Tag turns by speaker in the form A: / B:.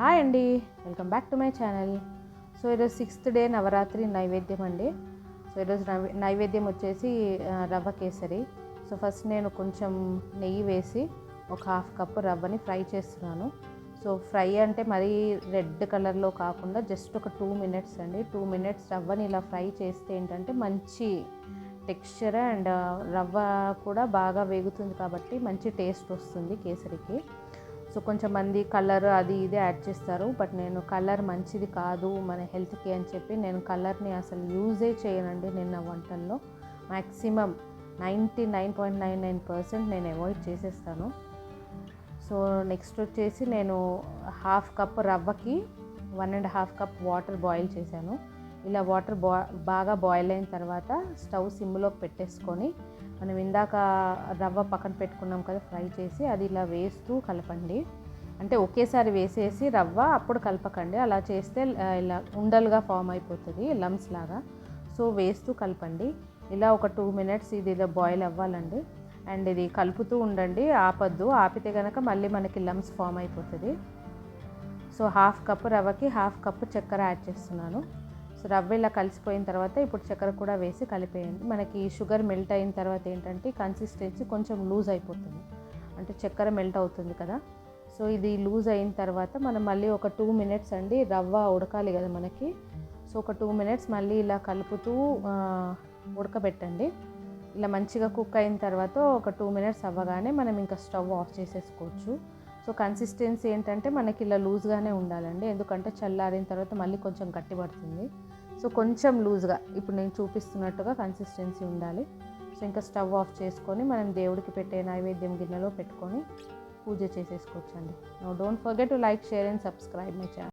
A: Hi అండి. Welcome back to my channel. So ఈరోజు sixth day Navratri నైవేద్యం అండి. సో ఈరోజు నైవే- నైవేద్యం వచ్చేసి రవ్వ కేసరి. సో ఫస్ట్ నేను కొంచెం నెయ్యి వేసి ఒక హాఫ్ కప్ రవ్వని ఫ్రై చేస్తున్నాను. సో ఫ్రై అంటే మరీ రెడ్ కలర్లో కాకుండా జస్ట్ ఒక టూ మినిట్స్ అండి. టూ మినిట్స్ రవ్వని ఇలా ఫ్రై చేస్తే ఏంటంటే మంచి టెక్స్చర్ అండ్ రవ్వ కూడా బాగా వేగుతుంది కాబట్టి మంచి టేస్ట్ వస్తుంది కేసరికి. సో కొంచెం మంది కలర్ అది ఇది యాడ్ చేస్తారు. బట్ నేను కలర్ మంచిది కాదు మన హెల్త్కి అని చెప్పి నేను కలర్ని అసలు యూజే చేయనండి నిన్న వంటల్లో. Maximum ninety nine point nine nine percent నేను అవాయిడ్ చేసేస్తాను. సో నెక్స్ట్ వచ్చేసి నేను half cup రవ్వకి one and half cup water boil చేశాను. ఇలా వాటర్ బా బాగా బాయిల్ అయిన తర్వాత స్టవ్ సిమ్లో పెట్టేసుకొని మనం ఇందాక రవ్వ పక్కన పెట్టుకున్నాం కదా ఫ్రై చేసి అది ఇలా వేస్తూ కలపండి. అంటే ఒకేసారి వేసేసి రవ్వ అప్పుడు కలపకండి. అలా చేస్తే ఇలా ఉండలుగా ఫామ్ అయిపోతుంది లమ్స్ లాగా. సో వేస్తూ కలపండి. ఇలా ఒక టూ మినిట్స్ ఇది ఇలా బాయిల్ అవ్వాలండి. అండ్ ఇది కలుపుతూ ఉండండి. ఆపద్దు. ఆపితే కనుక మళ్ళీ మనకి లమ్స్ ఫామ్ అయిపోతుంది. సో హాఫ్ కప్ రవ్వకి హాఫ్ కప్ చక్కెర యాడ్ చేస్తున్నాను. సో రవ్వ ఇలా కలిసిపోయిన తర్వాత ఇప్పుడు చక్కెర కూడా వేసి కలిపేయండి. మనకి షుగర్ మెల్ట్ అయిన తర్వాత ఏంటంటే కన్సిస్టెన్సీ కొంచెం లూజ్ అయిపోతుంది. అంటే చక్కెర మెల్ట్ అవుతుంది కదా. సో ఇది లూజ్ అయిన తర్వాత మనం మళ్ళీ ఒక టూ మినిట్స్ అండి రవ్వ ఉడకాలి కదా మనకి. సో ఒక టూ మినిట్స్ మళ్ళీ ఇలా కలుపుతూ ఉడకబెట్టండి. ఇలా మంచిగా కుక్ అయిన తర్వాత ఒక టూ మినిట్స్ అవ్వగానే మనం ఇంకా స్టవ్ ఆఫ్ చేసేసుకోవచ్చు. సో కన్సిస్టెన్సీ ఏంటంటే మనకి ఇలా లూజ్గానే ఉండాలండి. ఎందుకంటే చల్లారిన తర్వాత మళ్ళీ కొంచెం గట్టి పడుతుంది సో కొంచెం లూజ్గా ఇప్పుడు నేను చూపిస్తున్నట్టుగా కన్సిస్టెన్సీ ఉండాలి. సో ఇంకా స్టవ్ ఆఫ్ చేసుకొని మనం దేవుడికి పెట్టే నైవేద్యం గిన్నెలో పెట్టుకొని పూజ చేసేసుకోవచ్చండి. No don't forget to like share and subscribe my channel